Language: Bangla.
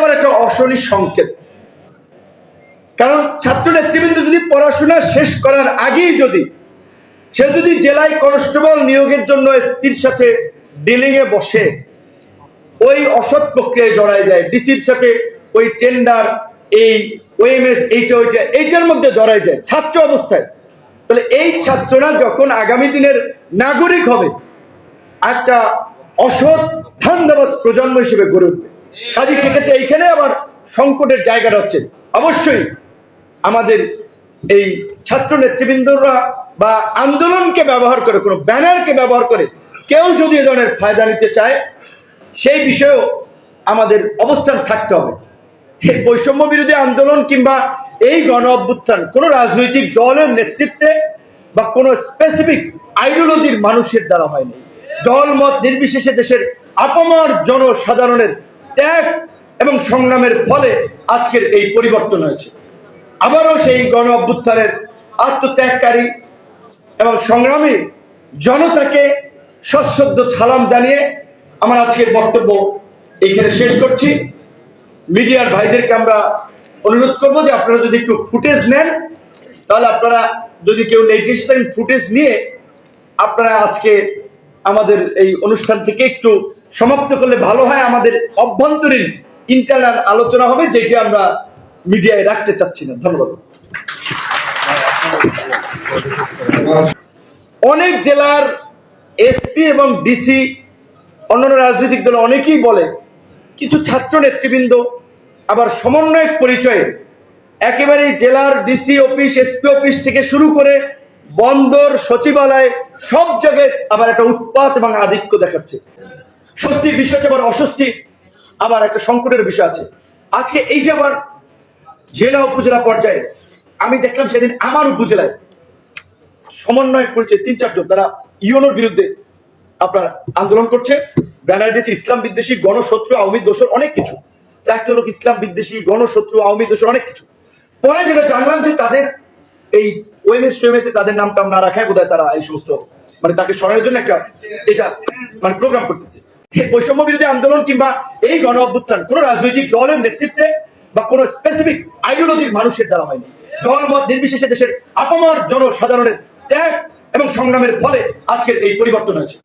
প্রশাসনিক সংকেত। কারণ ছাত্র নেতৃবৃন্দ যদি পড়াশোনা শেষ করার আগেই যদি সে যদি জেলায় কনস্টেবল নিয়োগের জন্য এসপির সাথে ডিলিং এ বসে, ওই অসৎ প্রক্রিয়ায় জড়ায় যায়, ডিসির সাথে ওই টেন্ডার, এই ওএমএস, এইটা, ওইটা, এইটার মধ্যে জড়ায় যায়, ছাত্র অবস্থায়। তাহলে এই ছাত্ররা যখন আগামী দিনের নাগরিক হবে, একটা অসৎ ধান্দাবাজ প্রজন্ম হিসেবে গড়ে উঠবে। কাজে সেক্ষেত্রে এইখানে আবার সংকটের জায়গাটা হচ্ছে। অবশ্যই আমাদের এই ছাত্র নেতৃবৃন্দরা বা আন্দোলনকে ব্যবহার করে, কোনো ব্যানারকে ব্যবহার করে, কেউ যদি এ ধরনের ফায়দা নিতে চায়, সেই বিষয়েও আমাদের অবস্থান থাকতে হবে। বৈষম্য বিরোধী আন্দোলন কিংবা এই গণ অভ্যুত্থান, কোনো রাজনৈতিক দলের নেতৃত্বে বা কোনো স্পেসিফিক আইডিওলজির মানুষের দ্বারা হয়নি। দল মত নির্বিশেষে দেশের আপামর জনসাধারণের ত্যাগ এবং সংগ্রামের ফলে আজকের এই পরিবর্তন হয়েছে। আবারও সেই গণ অভ্যুত্থানের আত্মত্যাগকারী এবং সংগ্রামী জনতাকে সশ্রদ্ধ সালাম জানিয়ে আমার আজকের বক্তব্য এখানে শেষ করছি। মিডিয়ার ভাইদেরকে আমরা অনুরোধ করব যে আপনারা যদি একটু ফুটেজ নেন, তাহলে আপনারা যদি কেউ লেটেস্ট টাইম ফুটেজ নিয়ে আপনারা আজকে আমাদের এই অনুষ্ঠান থেকে একটু সমাপ্ত করলে ভালো হয়। আমাদের অভ্যন্তরীণ ইন্টারনাল আলোচনা হবে, যেটি আমরা মিডিয়ায় রাখতে চাচ্ছি না। ধন্যবাদ। অনেক জেলার এসপি এবং ডিসি অন্যান্য রাজনৈতিক দল অনেকেই বলে, কিছু ছাত্র নেতৃবৃন্দ, আবার সমন্বয়ক পরিচয়ে একেবারে জেলার ডিসি অফিস এসপি অফিস থেকে শুরু করে বন্দর, সচিবালয়, সব জায়গায় আবার একটা উৎপাত এবং আধিক্য দেখাচ্ছে। সত্যি হচ্ছে আবার অস্বস্তি। আবার একটা সংকটের বিষয় আছে। আজকে এই যে আবার জেলা উপজেলা পর্যায়ে আমি দেখলাম সেদিন আমার উপজেলায় সমন্বয় পরিচয় তিন চারজন, তারা ইউনোর বিরুদ্ধে আপনার আন্দোলন করছে। ব্যানার দিয়েছে ইসলাম বিদ্বেষী, গণশত্রু, আওয়ামী দোষর অনেক কিছু। একটা লোক ইসলাম বিদ্বেষী, গণশত্রু, আওয়ামী দোষর অনেক কিছু। পরে যেটা জানলাম যে তাদের এই ওএমএস টোএমএস এ তাদের নামটা না রাখায় বোধহয় তারা এই সমস্ত মানে তাকে সরানোর জন্য একটা এটা মানে প্রোগ্রাম করতেছে। বৈষম্য বিরোধী আন্দোলন কিংবা এই গণ অভ্যুত্থান কোন রাজনৈতিক দলের নেতৃত্বে বা কোন স্পেসিফিক আইডিওলজির মানুষের দ্বারা হয়নি। দল মত নির্বিশেষে দেশের আপামর জনসাধারণের ত্যাগ এবং সংগ্রামের ফলে আজকের এই পরিবর্তন হয়েছে।